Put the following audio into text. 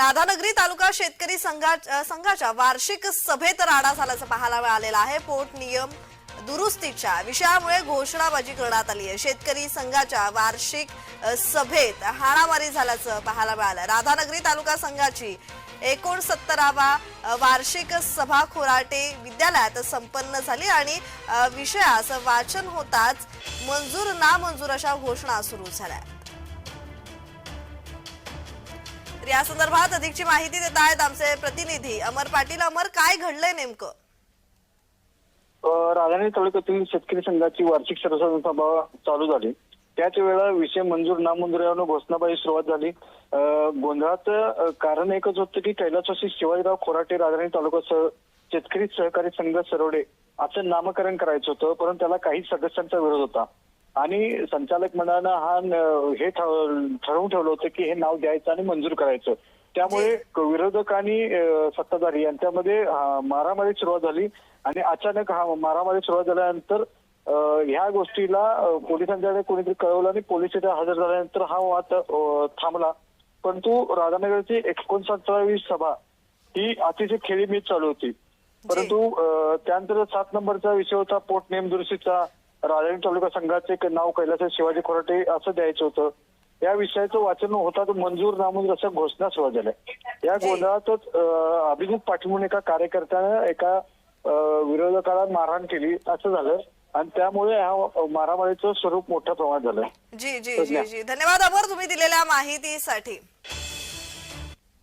राधानगरी तालुका शेतकरी संघा संघाच्या वार्षिक सभेत राडा झाल्याचं पाहायला मिळालेलं आहे. पोट नियम दुरुस्तीच्या विषयामुळे घोषणाबाजी करण्यात आली आहे. शेतकरी संघाच्या वार्षिक सभेत हाणामारी झाल्याचं पाहायला मिळालं. राधानगरी तालुका संघाची एकोणसत्तरावा वार्षिक सभा खोराटे विद्यालयात संपन्न झाली आणि विषयास वाचन होताच मंजूर नामंजूर अशा घोषणा सुरू झाल्या. तर या संदर्भात अधिकची माहिती देत आहेत आमचे प्रतिनिधी. अमर पाटील अमर काय घडलंय नेमकं? अ, तालुक्यातील शेतकरी संघाची वार्षिक सर्वसाधारण सभा चालू झाली. त्याच वेळा विषय मंजूर नामंजूर यावर घोषणाबाजी सुरुवात झाली. गोंधळाचं कारण एकच होतं की कैलासवासी शिवाजीराव खोराटे राधानगरी तालुका सह शेतकरी सहकारी संघ सरवडे असं नामकरण करायचं होतं परंतु त्याला काही सदस्यांचा विरोध होता. आणि संचालक मंडळानं हा हे ठर- ठरवून ठेवलं होतं की हे नाव द्यायचं आणि मंजूर करायचं. त्यामुळे विरोधक आणि सत्ताधारी यांच्यामध्ये मारामारी सुरुवात झाली आणि अचानक हा मारामारी सुरुवात झाल्यानंतर ह्या गोष्टीला अ, पोलिसांच्याकडे कोणीतरी कळवलं आणि पोलीस इथे हजर झाल्यानंतर हा वाद थांबला. परंतु राधानगरची एकोणसत्तरावी सभा ही अतिशय खेळीमेच चालू होती. परंतु त्यानंतर सात नंबरचा विषय होता पोट नेम दुरुस्तीचा राधानगरी तालुका संघाचे नाव कैलास शिवाजी खोराटे असं द्यायचं होतं. या विषयाचं वाचन होता तो मंजूर नामंजूर अशा घोषणा सुरुवात झाल्या या गोंधळातच अभिजित पाटील म्हणून एका कार्यकर्त्यानं एका विरोधकाला मारहाण केली असं झालं. आणि त्यामुळे ह्या मारामारीचं स्वरूप मोठ्या प्रमाणात झालं. जी जी जी जी. धन्यवाद अमर तुम्ही दिलेल्या माहितीसाठी.